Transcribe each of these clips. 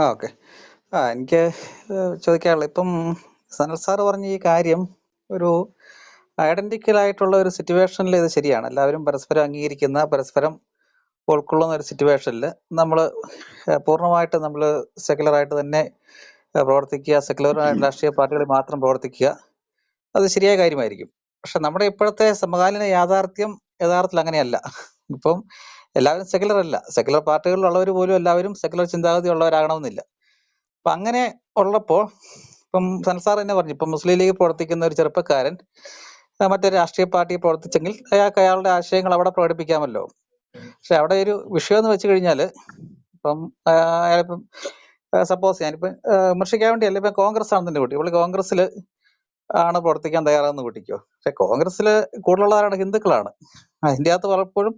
ആ ഓക്കെ. ആ എനിക്ക് ചോദിക്കാനുള്ള ചോദിക്കാനുള്ളത് ഇപ്പം സനൽ സാറ് പറഞ്ഞ ഈ കാര്യം ഒരു ഐഡന്റിക്കൽ ആയിട്ടുള്ള ഒരു സിറ്റുവേഷനിൽ ഇത് ശരിയാണ്. എല്ലാവരും പരസ്പരം അംഗീകരിക്കുന്ന പരസ്പരം ഉൾക്കൊള്ളുന്ന ഒരു സിറ്റുവേഷനിൽ നമ്മൾ പൂർണമായിട്ട് നമ്മൾ സെക്യുലർ ആയിട്ട് തന്നെ പ്രവർത്തിക്കുക പ്രവർത്തിക്കുക സെക്കുലറായ രാഷ്ട്രീയ പാർട്ടികളിൽ മാത്രം പ്രവർത്തിക്കുക അത് ശരിയായ കാര്യമായിരിക്കും. പക്ഷെ നമ്മുടെ ഇപ്പോഴത്തെ സമകാലീന യാഥാർത്ഥ്യം യഥാർത്ഥത്തിൽ അങ്ങനെയല്ല. ഇപ്പം എല്ലാവരും സെക്യുലർ അല്ല. സെക്യുലർ പാർട്ടികളിലുള്ളവർ പോലും എല്ലാവരും സെക്യുലർ ചിന്താഗതി ഉള്ളവരാകണമെന്നില്ല അപ്പൊ അങ്ങനെ ഉള്ളപ്പോൾ ഇപ്പം സൻസാർ തന്നെ പറഞ്ഞു ഇപ്പം മുസ്ലിം ലീഗ് പ്രവർത്തിക്കുന്ന ഒരു ചെറുപ്പക്കാരൻ മറ്റൊരു രാഷ്ട്രീയ പാർട്ടി പ്രവർത്തിച്ചെങ്കിൽ അയാൾക്ക് അയാളുടെ ആശയങ്ങൾ അവിടെ പ്രകടിപ്പിക്കാമല്ലോ. പക്ഷെ അവിടെ ഒരു വിഷയം എന്ന് വെച്ച് കഴിഞ്ഞാൽ ഇപ്പം അയാളിപ്പം സപ്പോസ് ഞാനിപ്പം വിമർശിക്കാൻ വേണ്ടിയല്ല ഇപ്പം കോൺഗ്രസ് ആണെന്നുണ്ടെങ്കിൽ കോൺഗ്രസ്സിൽ ആണ് പ്രവർത്തിക്കാൻ തയ്യാറാകുന്ന കുട്ടിക്കോ പക്ഷെ കോൺഗ്രസ്സിൽ കൂടുതലുള്ളവരാണ് ഹിന്ദുക്കളാണ്. അതിന്റെ അകത്ത് പലപ്പോഴും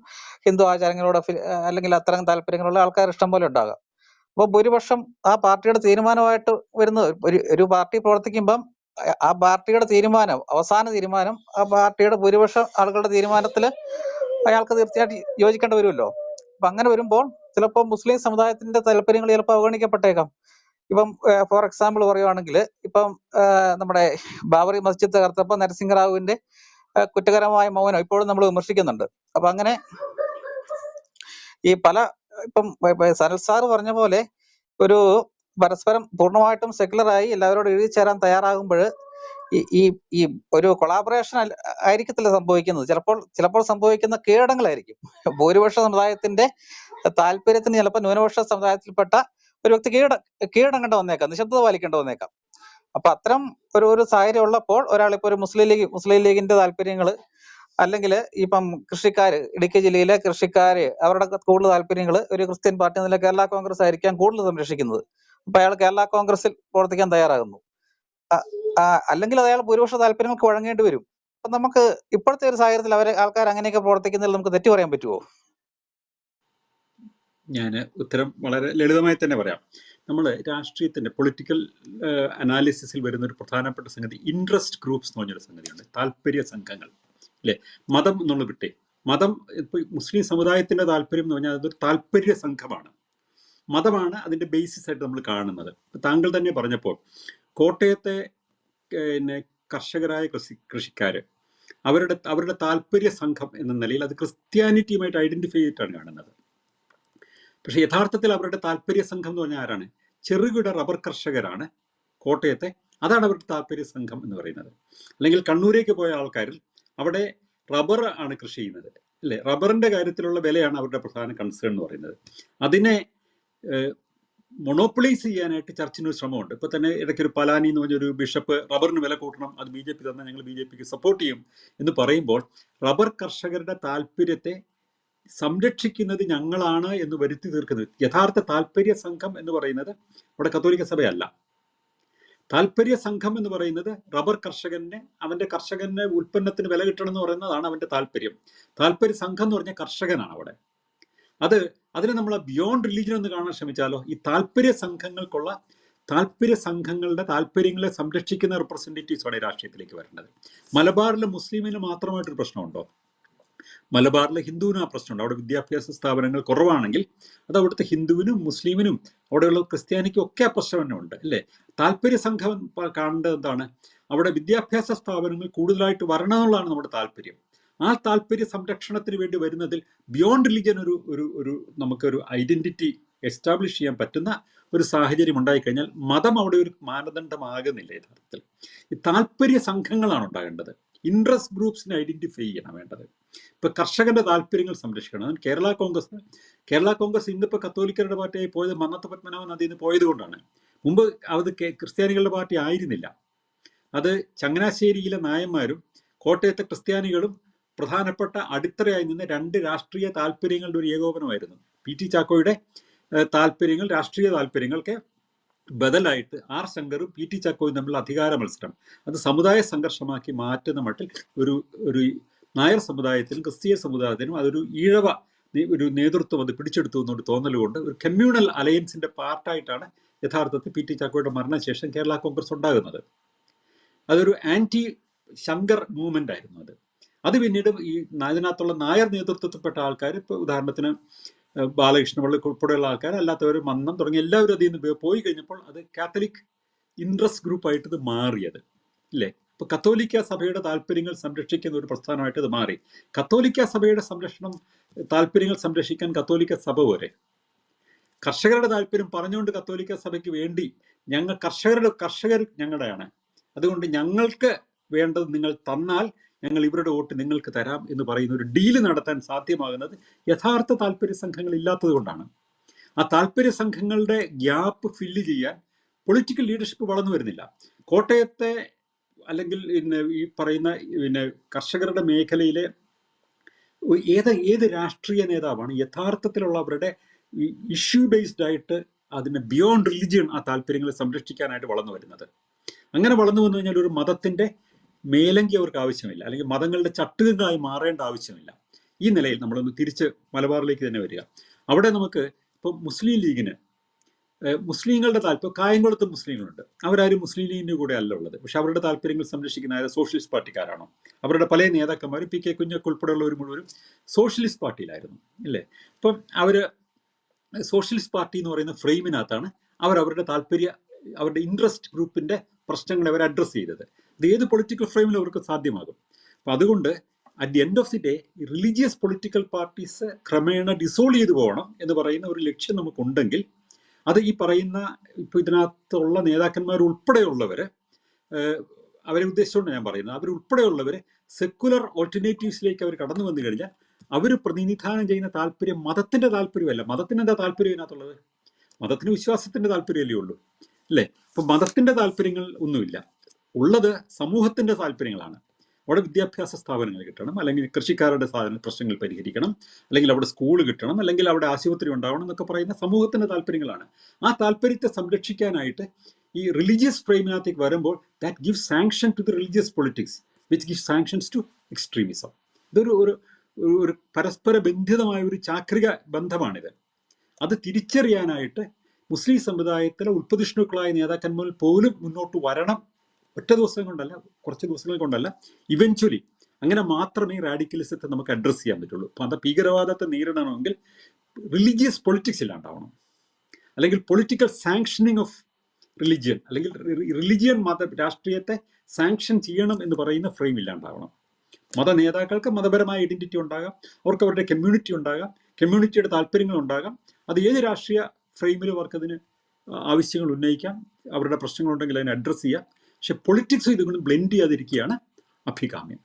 ഹിന്ദു ആചാരങ്ങളോട് അല്ലെങ്കിൽ അത്തരം താല്പര്യങ്ങളുള്ള ആൾക്കാർ ഇഷ്ടം പോലെ ഉണ്ടാകാം. അപ്പൊ ഭൂരിപക്ഷം ആ പാർട്ടിയുടെ തീരുമാനമായിട്ട് വരുന്ന ഒരു ഒരു പാർട്ടി പ്രവർത്തിക്കുമ്പം ആ- പാർട്ടിയുടെ തീരുമാനം അവസാന തീരുമാനം ആ പാർട്ടിയുടെ ഭൂരിപക്ഷം ആളുകളുടെ തീരുമാനത്തിൽ അയാൾക്ക് തീർച്ചയായിട്ടും യോജിക്കേണ്ടി വരുമല്ലോ. അപ്പൊ അങ്ങനെ വരുമ്പോൾ ചിലപ്പോൾ മുസ്ലിം സമുദായത്തിന്റെ താല്പര്യങ്ങൾ ചിലപ്പോൾ അവഗണിക്കപ്പെട്ടേക്കാം. ഇപ്പം ഫോർ എക്സാമ്പിൾ പറയുവാണെങ്കിൽ ഇപ്പം നമ്മുടെ ബാബറി മസ്ജിദ് തകർത്തപ്പോൾ നരസിംഹറാവുവിന്റെ കുറ്റകരമായ മൗനം ഇപ്പോഴും നമ്മൾ വിമർശിക്കുന്നുണ്ട്. അപ്പൊ അങ്ങനെ ഈ പല ഇപ്പം സനൽ സാർ പറഞ്ഞ പോലെ ഒരു പരസ്പരം പൂർണമായിട്ടും സെക്യുലറായി എല്ലാവരോട് എഴുതി ചേരാൻ തയ്യാറാകുമ്പോൾ ഈ ഈ ഒരു കൊളാബറേഷൻ ആയിരിക്കത്തില്ല സംഭവിക്കുന്നത്. ചിലപ്പോൾ ചിലപ്പോൾ സംഭവിക്കുന്ന കീഴടങ്ങളായിരിക്കും. ഭൂരിപക്ഷ സമുദായത്തിന്റെ താല്പര്യത്തിന് ചിലപ്പോൾ ന്യൂനപക്ഷ സമുദായത്തിൽപ്പെട്ട ഒരു വ്യക്തി കീഴട കീഴടങ്ങേണ്ട വന്നേക്കാം നിശബ്ദത പാലിക്കേണ്ട വന്നേക്കാം. അപ്പൊ അത്തരം ഒരു ഒരു സാഹചര്യം ഉള്ളപ്പോൾ ഒരാളിപ്പോ ഒരു മുസ്ലിം ലീഗ് മുസ്ലിം ലീഗിന്റെ താല്പര്യങ്ങൾ അല്ലെങ്കിൽ ഇപ്പം കൃഷിക്കാര് ഇടുക്കി ജില്ലയിലെ കൃഷിക്കാര് അവരുടെ കൂടുതൽ താല്പര്യങ്ങൾ ഒരു ക്രിസ്ത്യൻ പാർട്ടി എന്നുള്ള കേരള കോൺഗ്രസ് ആയിരിക്കാം കൂടുതൽ സംരക്ഷിക്കുന്നത്. അപ്പൊ അയാൾ കേരള കോൺഗ്രസിൽ പ്രവർത്തിക്കാൻ തയ്യാറാകുന്നു. അല്ലെങ്കിൽ അയാൾ ഭൂരിപക്ഷ താല്പര്യങ്ങൾക്ക് വഴങ്ങേണ്ടി വരും. അപ്പൊ നമുക്ക് ഇപ്പോഴത്തെ ഒരു സാഹചര്യത്തിൽ അവരെ ആൾക്കാർ അങ്ങനെയൊക്കെ പ്രവർത്തിക്കുന്നതിൽ നമുക്ക് തെറ്റു പറയാൻ പറ്റുമോ ഞാൻ ഉത്തരം വളരെ ലളിതമായി തന്നെ പറയാം. നമ്മൾ രാഷ്ട്രീയത്തിന്റെ പൊളിറ്റിക്കൽ അനാലിസിസിൽ വരുന്ന ഒരു പ്രധാനപ്പെട്ട സംഗതി ഇൻട്രസ്റ്റ് ഗ്രൂപ്പ്സ് എന്ന് പറഞ്ഞൊരു സംഗതിയുണ്ട്. താല്പര്യ സംഘങ്ങൾ. അല്ലേ മതം എന്നുള്ള വിട്ടേ. മതം ഇപ്പോൾ മുസ്ലിം സമുദായത്തിന്റെ താല്പര്യം എന്ന് പറഞ്ഞാൽ അതൊരു താല്പര്യ സംഘമാണ്. മതമാണ് അതിന്റെ ബേസിസ് ആയിട്ട് നമ്മൾ കാണുന്നത്. താങ്കൾ തന്നെ പറഞ്ഞപ്പോൾ കോട്ടയത്തെ പിന്നെ കർഷകരായ കൃഷി കൃഷിക്കാർ അവരുടെ അവരുടെ താല്പര്യ സംഘം എന്ന നിലയിൽ അത് ക്രിസ്ത്യാനിറ്റിയുമായിട്ട് ഐഡന്റിഫൈ ചെയ്തിട്ടാണ് കാണുന്നത്. പക്ഷെ യഥാർത്ഥത്തിൽ അവരുടെ താല്പര്യ സംഘം എന്ന് പറഞ്ഞാൽ ആരാണ്? ചെറുകിട റബ്ബർ കർഷകരാണ് കോട്ടയത്തെ. അതാണ് അവരുടെ താല്പര്യ സംഘം എന്ന് പറയുന്നത്. അല്ലെങ്കിൽ കണ്ണൂരേക്ക് പോയ ആൾക്കാരിൽ അവിടെ റബ്ബർ ആണ് കൃഷി ചെയ്യുന്നത്. അല്ലേ? റബ്ബറിന്റെ കാര്യത്തിലുള്ള വിലയാണ് അവരുടെ പ്രധാന കൺസേൺ എന്ന് പറയുന്നത്. അതിനെ മൊണോപ്പൊളൈസ് ചെയ്യാനായിട്ട് ചർച്ചിന് ഒരു ശ്രമമുണ്ട്. ഇപ്പൊ തന്നെ ഇടയ്ക്കൊരു പലാനി എന്ന് പറഞ്ഞൊരു ബിഷപ്പ് റബ്ബറിന് വില കൂട്ടണം അത് ബി ജെ പി തന്നെ ഞങ്ങൾ ബി ജെ പിക്ക് സപ്പോർട്ട് ചെയ്യും എന്ന് പറയുമ്പോൾ റബ്ബർ കർഷകരുടെ താല്പര്യത്തെ സംരക്ഷിക്കുന്നത് ഞങ്ങളാണ് എന്ന് വരുത്തി തീർക്കുന്നത്. യഥാർത്ഥ താല്പര്യ സംഘം എന്ന് പറയുന്നത് അവിടെ കത്തോലിക്ക സഭയല്ല. താല്പര്യ സംഘം എന്ന് പറയുന്നത് റബ്ബർ കർഷകനെ അവന്റെ കർഷകന്റെ ഉൽപ്പന്നത്തിന് വില കിട്ടണം എന്ന് പറയുന്നതാണ് അവന്റെ താല്പര്യം താല്പര്യ സംഘം എന്ന് പറഞ്ഞ കർഷകനാണ് അവിടെ. അത് അതിനെ നമ്മൾ ബിയോണ്ട് റിലീജിയൻ എന്ന് കാണാൻ ശ്രമിച്ചാലോ ഈ താല്പര്യ സംഘങ്ങൾക്കുള്ള താല്പര്യ സംഘങ്ങളുടെ താല്പര്യങ്ങളെ സംരക്ഷിക്കുന്ന ഈ രാഷ്ട്രീയത്തിലേക്ക് വരേണ്ടത്. മലബാറിലെ മുസ്ലിമിന് മാത്രമായിട്ടൊരു പ്രശ്നമുണ്ടോ? മലബാറിലെ ഹിന്ദുവിനും ആ പ്രശ്നമുണ്ട്. അവിടെ വിദ്യാഭ്യാസ സ്ഥാപനങ്ങൾ കുറവാണെങ്കിൽ അത് അവിടുത്തെ ഹിന്ദുവിനും മുസ്ലിമിനും അവിടെയുള്ള ക്രിസ്ത്യാനിക്കും ഒക്കെ ആ പ്രശ്നം തന്നെ ഉണ്ട് അല്ലേ? താല്പര്യ സംഘം കാണേണ്ടത് എന്താണ്? അവിടെ വിദ്യാഭ്യാസ സ്ഥാപനങ്ങൾ കൂടുതലായിട്ട് വരണം എന്നുള്ളതാണ് നമ്മുടെ താല്പര്യം. ആ താല്പര്യ സംരക്ഷണത്തിന് വേണ്ടി വരുന്നതിൽ ബിയോണ്ട് റിലിജൻ ഒരു ഒരു ഒരു നമുക്കൊരു ഐഡന്റിറ്റി എസ്റ്റാബ്ലിഷ് ചെയ്യാൻ പറ്റുന്ന ഒരു സാഹചര്യം ഉണ്ടായിക്കഴിഞ്ഞാൽ മതം അവിടെ ഒരു മാനദണ്ഡമാകുന്നില്ല യഥാർത്ഥത്തിൽ. ഈ താല്പര്യ സംഘങ്ങളാണ് ഉണ്ടാകേണ്ടത്. ഇൻട്രസ്റ്റ് ഗ്രൂപ്പ്സിനെ ഐഡന്റിഫൈ ചെയ്യണം വേണ്ടത്. ഇപ്പൊ കർഷകന്റെ താല്പര്യങ്ങൾ സംരക്ഷിക്കണം. കേരള കോൺഗ്രസ്. കേരള കോൺഗ്രസ് ഇന്നിപ്പോ കത്തോലിക്കരുടെ പാർട്ടിയായി പോയത് മന്നത്ത പത്മനാഭൻ അതിൽ നിന്ന് പോയത് കൊണ്ടാണ്. മുമ്പ് അത് ക്രിസ്ത്യാനികളുടെ പാർട്ടി ആയിരുന്നില്ല. അത് ചങ്ങനാശ്ശേരിയിലെ നായന്മാരും കോട്ടയത്തെ ക്രിസ്ത്യാനികളും പ്രധാനപ്പെട്ട അടിത്തറയായി നിന്ന് രണ്ട് രാഷ്ട്രീയ താല്പര്യങ്ങളുടെ ഒരു ഏകോപനമായിരുന്നു. പി ടി ചാക്കോയുടെ താല്പര്യങ്ങൾ രാഷ്ട്രീയ താല്പര്യങ്ങൾക്ക് ബദലായിട്ട് ആർ ശങ്കറും പി ടി ചാക്കോയും തമ്മിലുള്ള അധികാര മത്സരം. അത് സമുദായ സംഘർഷമാക്കി മാറ്റുന്ന മട്ടിൽ ഒരു ഒരു നായർ സമുദായത്തിനും ക്രിസ്തീയ സമുദായത്തിനും അതൊരു ഈഴവ ഒരു നേതൃത്വം അത് പിടിച്ചെടുത്തു എന്നൊരു തോന്നലുകൊണ്ട് ഒരു കമ്മ്യൂണൽ അലയൻസിന്റെ പാർട്ടായിട്ടാണ് യഥാർത്ഥത്തിൽ പി ടി ചാക്കോയുടെ മരണശേഷം കേരള കോൺഗ്രസ് ഉണ്ടാകുന്നത്. അതൊരു ആന്റി ശങ്കർ മൂവ്മെന്റ് ആയിരുന്നു അത്. അത് പിന്നീട് ഈ അതിനകത്തുള്ള നായർ നേതൃത്വത്തിൽപ്പെട്ട ആൾക്കാർ ഇപ്പോൾ ഉദാഹരണത്തിന് ഏഹ് ബാലകൃഷ്ണപിള്ള ഉൾപ്പെടെയുള്ള ആൾക്കാർ അല്ലാത്തവർ മന്നം തുടങ്ങി എല്ലാവരും അതിൽ നിന്ന് പോയി കഴിഞ്ഞപ്പോൾ അത് കാത്തലിക് ഇൻട്രസ്റ്റ് ഗ്രൂപ്പായിട്ട് ഇത് മാറിയത് ഇല്ലേ? ഇപ്പൊ കത്തോലിക്ക സഭയുടെ താല്പര്യങ്ങൾ സംരക്ഷിക്കുന്ന ഒരു പ്രസ്ഥാനമായിട്ട് ഇത് മാറി. കത്തോലിക്ക സഭയുടെ സംരക്ഷണം താല്പര്യങ്ങൾ സംരക്ഷിക്കാൻ കത്തോലിക്ക സഭ പോരെ? കർഷകരുടെ താല്പര്യം പറഞ്ഞുകൊണ്ട് കത്തോലിക്ക സഭയ്ക്ക് വേണ്ടി ഞങ്ങൾ കർഷകരുടെ കർഷകർ ഞങ്ങളുടെയാണ്. അതുകൊണ്ട് ഞങ്ങൾക്ക് വേണ്ടത് നിങ്ങൾ തന്നാൽ ഞങ്ങൾ ഇവരുടെ വോട്ട് നിങ്ങൾക്ക് തരാം എന്ന് പറയുന്ന ഒരു ഡീൽ നടത്താൻ സാധ്യമാകുന്നത് യഥാർത്ഥ താല്പര്യ സംഘങ്ങൾ ഇല്ലാത്തത് കൊണ്ടാണ്. ആ താല്പര്യ സംഘങ്ങളുടെ ഗ്യാപ്പ് ഫില്ല് ചെയ്യാൻ പൊളിറ്റിക്കൽ ലീഡർഷിപ്പ് വളർന്നു വരുന്നില്ല. കോട്ടയത്തെ അല്ലെങ്കിൽ പിന്നെ ഈ പറയുന്ന പിന്നെ കർഷകരുടെ മേഖലയിലെ ഏത് ഏത് രാഷ്ട്രീയ നേതാവാണ് യഥാർത്ഥത്തിലുള്ള അവരുടെ ഇഷ്യൂ ബേസ്ഡ് ആയിട്ട് അതിന് ബിയോണ്ട് റിലിജിയൻ ആ താല്പര്യങ്ങളെ സംരക്ഷിക്കാനായിട്ട് വളർന്നു വരുന്നത്. അങ്ങനെ വളർന്നു വന്നു കഴിഞ്ഞാൽ ഒരു മതത്തിന്റെ മേലങ്കി അവർക്ക് ആവശ്യമില്ല. അല്ലെങ്കിൽ മതങ്ങളുടെ ചട്ടുകങ്ങളായി മാറേണ്ട ആവശ്യമില്ല. ഈ നിലയിൽ നമ്മളൊന്ന് തിരിച്ച് മലബാറിലേക്ക് തന്നെ വരിക. അവിടെ നമുക്ക് ഇപ്പം മുസ്ലിം ലീഗിന് മുസ്ലിങ്ങളുടെ താല്പര്യം കായംകുളത്ത് മുസ്ലിങ്ങളുണ്ട്. അവരാരും മുസ്ലിം ലീഗിന്റെ കൂടെ അല്ല ഉള്ളത്. പക്ഷെ അവരുടെ താല്പര്യങ്ങൾ സംരക്ഷിക്കുന്ന ആരും? സോഷ്യലിസ്റ്റ് പാർട്ടിക്കാരാണോ? അവരുടെ പല നേതാക്കന്മാരും പി കെ കുഞ്ഞൊക്കെ ഉൾപ്പെടെയുള്ളവർ മുഴുവനും സോഷ്യലിസ്റ്റ് പാർട്ടിയിലായിരുന്നു. അല്ലേ അപ്പം അവർ സോഷ്യലിസ്റ്റ് പാർട്ടി എന്ന് പറയുന്ന ഫ്രെയിമിനകത്താണ് അവർ അവരുടെ താല്പര്യ അവരുടെ ഇൻട്രസ്റ്റ് ഗ്രൂപ്പിന്റെ പ്രശ്നങ്ങളെ അവർ അഡ്രസ്സ് ചെയ്തത്. ഇത് ഏത് പൊളിറ്റിക്കൽ ഫ്രെയിമിൽ അവർക്ക് സാധ്യമാകും. അപ്പം അതുകൊണ്ട് at the end of the day religious political parties ക്രമേണ ഡിസോൾവ് ചെയ്തു പോകണം എന്ന് പറയുന്ന ഒരു ലക്ഷ്യം നമുക്കുണ്ടെങ്കിൽ അത് ഈ പറയുന്ന ഇപ്പോൾ ഇതിനകത്തുള്ള നേതാക്കന്മാർ ഉൾപ്പെടെയുള്ളവർ അവരെ ഉദ്ദേശിച്ചുകൊണ്ട് ഞാൻ പറയുന്നത്. അവർ ഉൾപ്പെടെയുള്ളവർ സെക്കുലർ ഓൾട്ടർനേറ്റീവ്സിലേക്ക് അവർ കടന്നു വന്നു കഴിഞ്ഞാൽ അവർ പ്രതിനിധാനം ചെയ്യുന്ന താല്പര്യം മതത്തിന്റെ താല്പര്യമല്ല. മതത്തിന് എന്താ താല്പര്യം ഇതിനകത്തുള്ളത്? മതത്തിന് വിശ്വാസത്തിന്റെ താല്പര്യമല്ലേ ഉള്ളൂ. അല്ലേ? അപ്പൊ മതത്തിന്റെ താല്പര്യങ്ങൾ ഒന്നുമില്ല. ഉള്ളത് സമൂഹത്തിന്റെ താല്പര്യങ്ങളാണ്. അവിടെ വിദ്യാഭ്യാസ സ്ഥാപനങ്ങൾ കിട്ടണം അല്ലെങ്കിൽ കൃഷിക്കാരുടെ സാധന പ്രശ്നങ്ങൾ പരിഹരിക്കണം അല്ലെങ്കിൽ അവിടെ സ്കൂൾ കിട്ടണം അല്ലെങ്കിൽ അവിടെ ആശുപത്രി ഉണ്ടാവണം എന്നൊക്കെ പറയുന്ന സമൂഹത്തിന്റെ താല്പര്യങ്ങളാണ്. ആ താല്പര്യത്തെ സംരക്ഷിക്കാനായിട്ട് ഈ റിലീജിയസ് ഫ്രെയിമിനകത്തേക്ക് വരുമ്പോൾ that give sanction to the religious politics which give sanctions to extremism ഇതൊരു ഒരു ഒരു- പരസ്പര ബന്ധിതമായ ഒരു ചാക്രിക ബന്ധമാണിത്. അത് തിരിച്ചറിയാനായിട്ട് മുസ്ലിം സമുദായത്തിലെ ഉൽപ്പതിഷ്ണുക്കളായ നേതാക്കന്മാർ പോലും മുന്നോട്ട് വരണം ഒറ്റ ദിവസം കൊണ്ടല്ല കുറച്ച് ദിവസങ്ങൾ കൊണ്ടല്ല ഇവൻച്വലി അങ്ങനെ മാത്രമേ റാഡിക്കലിസത്തെ നമുക്ക് അഡ്രസ്സ് ചെയ്യാൻ പറ്റുള്ളൂ. മത ഭീകരവാദത്തെ നേരിടണമെങ്കിൽ റിലീജിയസ് പൊളിറ്റിക്സ് ഇല്ലാണ്ടാവണം. അല്ലെങ്കിൽ പൊളിറ്റിക്കൽ സാങ്ഷനിങ് ഓഫ് റിലിജിയൻ അല്ലെങ്കിൽ റിലിജിയൻ മത രാഷ്ട്രീയത്തെ സാങ്ഷൻ ചെയ്യണം എന്ന് പറയുന്ന ഫ്രെയിം ഇല്ലാണ്ടാവണം. മത നേതാക്കൾക്ക് മതപരമായ ഐഡന്റിറ്റി ഉണ്ടാകാം അവർക്ക് അവരുടെ കമ്മ്യൂണിറ്റി ഉണ്ടാകാം കമ്മ്യൂണിറ്റിയുടെ താല്പര്യങ്ങൾ ഉണ്ടാകാം. അത് ഏത് രാഷ്ട്രീയ ഫ്രെയിമിലും അവർക്കതിന് ആവശ്യങ്ങൾ ഉന്നയിക്കാം അവരുടെ പ്രശ്നങ്ങളുണ്ടെങ്കിൽ അതിനെ അഡ്രസ്സ് ചെയ്യാം. പക്ഷെ പൊളിറ്റിക്സ് ഇതുകൊണ്ട് ബ്ലെൻഡ് ചെയ്യാതിരിക്കുകയാണ് അഭികാമ്യം.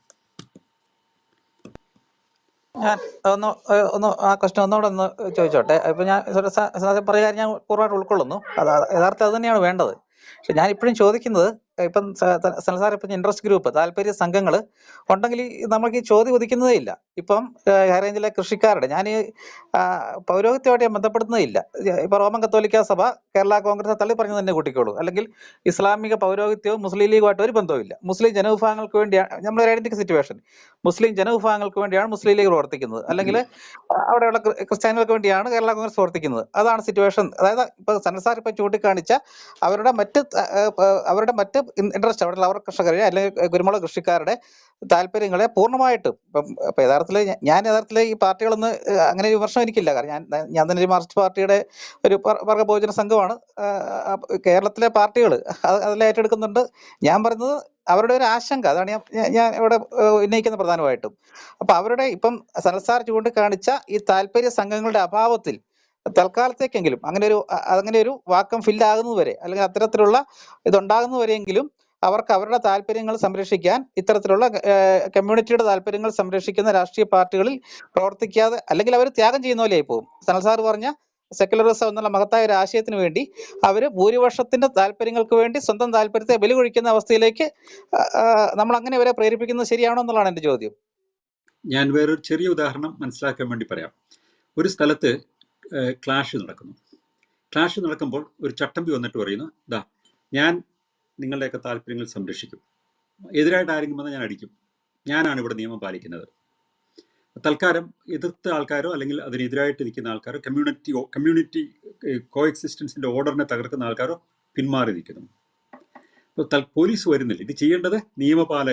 ഞാൻ ഒന്ന് ഒന്ന് ആ ക്വസ്റ്റൻ ഒന്നുകൂടെ ഒന്ന് ചോദിച്ചോട്ടെ. ഇപ്പൊ ഞാൻ പറയാൻ ഞാൻ പൂർണമായിട്ട് ഉൾക്കൊള്ളുന്നു. അത് യഥാർത്ഥം അത് തന്നെയാണ് വേണ്ടത്. പക്ഷെ ഞാൻ ഇപ്പോഴും ചോദിക്കുന്നത് ഇപ്പം സാർ ഇപ്പം ഇൻട്രസ്റ്റ് ഗ്രൂപ്പ് താല്പര്യ സംഘങ്ങൾ ഉണ്ടെങ്കിൽ നമുക്ക് ഈ ചോദ്യം ഉദിക്കുന്നതേ ഇല്ല. ഇപ്പം ഹൈറേഞ്ചിലെ കൃഷിക്കാരുടെ ഞാൻ പൗരോഹിത്യമായിട്ട് ഞാൻ ബന്ധപ്പെടുന്നതില്ല ഇപ്പൊ റോമൻ കത്തോലിക്ക സഭ കേരള കോൺഗ്രസ് തള്ളി പറഞ്ഞു തന്നെ കൂട്ടിക്കോളൂ. അല്ലെങ്കിൽ ഇസ്ലാമിക പൗരോഹിത്യവും മുസ്ലിം ലീഗുമായിട്ട് ഒരു ബന്ധവുമില്ല. മുസ്ലിം ജനവിഭാഗങ്ങൾക്ക് വേണ്ടിയാണ് നമ്മുടെ ഐഡന്റിറ്റി സിറ്റുവേഷൻ മുസ്ലിം ജനവിഭാഗങ്ങൾക്ക് വേണ്ടിയാണ് മുസ്ലിം ലീഗ് പ്രവർത്തിക്കുന്നത്. അല്ലെങ്കിൽ അവിടെയുള്ള ക്രി- ക്രിസ്ത്യാനികൾക്ക് വേണ്ടിയാണ് കേരള കോൺഗ്രസ് പ്രവർത്തിക്കുന്നത്. അതാണ് സിറ്റുവേഷൻ അതായത് ഇപ്പൊ സനൽ സാർ ഇപ്പൊ ചൂണ്ടിക്കാണിച്ച അവരുടെ മറ്റ് അവരുടെ മറ്റ് ഇൻട്രസ്റ്റ് അവിടെ റബ്ബർ കർഷകരെ അല്ലെങ്കിൽ കുരുമുളക് കൃഷിക്കാരുടെ താല്പര്യങ്ങളെ പൂർണമായിട്ടും ഇപ്പം ഇപ്പം യഥാർത്ഥത്തിൽ ഞാൻ യഥാർത്ഥത്തിൽ ഈ പാർട്ടികളൊന്ന് അങ്ങനെ വിമർശനം എനിക്കില്ല. കാരണം ഞാൻ ഞാൻ തന്നെ ഒരു മാർക്സിസ്റ്റ് പാർട്ടിയുടെ ഒരു വർ- വർഗ ബഹുജന സംഘമാണ് കേരളത്തിലെ പാർട്ടികൾ അതിൽ ഏറ്റെടുക്കുന്നുണ്ട്. ഞാൻ പറയുന്നത് അവരുടെ ഒരു ആശങ്ക. അതാണ് ഞാൻ ഞാൻ- ഇവിടെ ഉന്നയിക്കുന്ന പ്രധാനമായിട്ടും. അപ്പം അവരുടെ ഇപ്പം സനൽസാർ ചൂണ്ടിക്കാണിച്ച ഈ താല്പര്യ സംഘങ്ങളുടെ അഭാവത്തിൽ തൽക്കാലത്തേക്കെങ്കിലും അങ്ങനെ ഒരു അങ്ങനെ ഒരു വാക്കം ഫില്ല് ആകുന്നതുവരെ അല്ലെങ്കിൽ അത്തരത്തിലുള്ള ഇതുണ്ടാകുന്നതുവരെയെങ്കിലും അവർക്ക് അവരുടെ താല്പര്യങ്ങൾ സംരക്ഷിക്കാൻ ഇത്തരത്തിലുള്ള കമ്മ്യൂണിറ്റിയുടെ താല്പര്യങ്ങൾ സംരക്ഷിക്കുന്ന രാഷ്ട്രീയ പാർട്ടികളിൽ പ്രവർത്തിക്കാതെ അല്ലെങ്കിൽ അവർ ത്യാഗം ചെയ്യുന്ന പോലെയായി പോകും സനൽ സാർ പറഞ്ഞ സെക്യുലറിസം എന്നുള്ള മഹത്തായ ഒരു ആശയത്തിന് വേണ്ടി അവർ ഭൂരിപക്ഷത്തിന്റെ താല്പര്യങ്ങൾക്ക് വേണ്ടി സ്വന്തം താല്പര്യത്തെ ബലി കൊഴിക്കുന്ന അവസ്ഥയിലേക്ക് നമ്മൾ അങ്ങനെ അവരെ പ്രേരിപ്പിക്കുന്നത് ശരിയാണോ എന്നുള്ളതാണ് എന്റെ ചോദ്യം. ഞാൻ വേറൊരു ചെറിയ ഉദാഹരണം മനസ്സിലാക്കാൻ വേണ്ടി പറയാം. ഒരു സ്ഥലത്ത് ക്ലാഷ് നടക്കുന്നു. ക്ലാഷ് നടക്കുമ്പോൾ ഒരു ചട്ടമ്പി വന്നിട്ട് പറയുന്നു ദാ ഞാൻ നിങ്ങളുടെയൊക്കെ താല്പര്യങ്ങൾ സംരക്ഷിക്കും. എതിരായിട്ട് ആരെങ്കിലും വന്നാൽ ഞാൻ അടിക്കും. ഞാനാണ് ഇവിടെ നിയമം പാലിക്കുന്നത്. തൽക്കാലം എതിർത്ത ആൾക്കാരോ അല്ലെങ്കിൽ അതിനെതിരായിട്ട് നിൽക്കുന്ന ആൾക്കാരോ കമ്മ്യൂണിറ്റി കമ്മ്യൂണിറ്റി കോ എക്സിസ്റ്റൻസിന്റെ ഓർഡറിനെ തകർക്കുന്ന ആൾക്കാരോ പിന്മാറി നിൽക്കുന്നു. അപ്പോൾ പോലീസ് വരുന്നില്ല. ഇത് ചെയ്യേണ്ടത് നിയമപാലക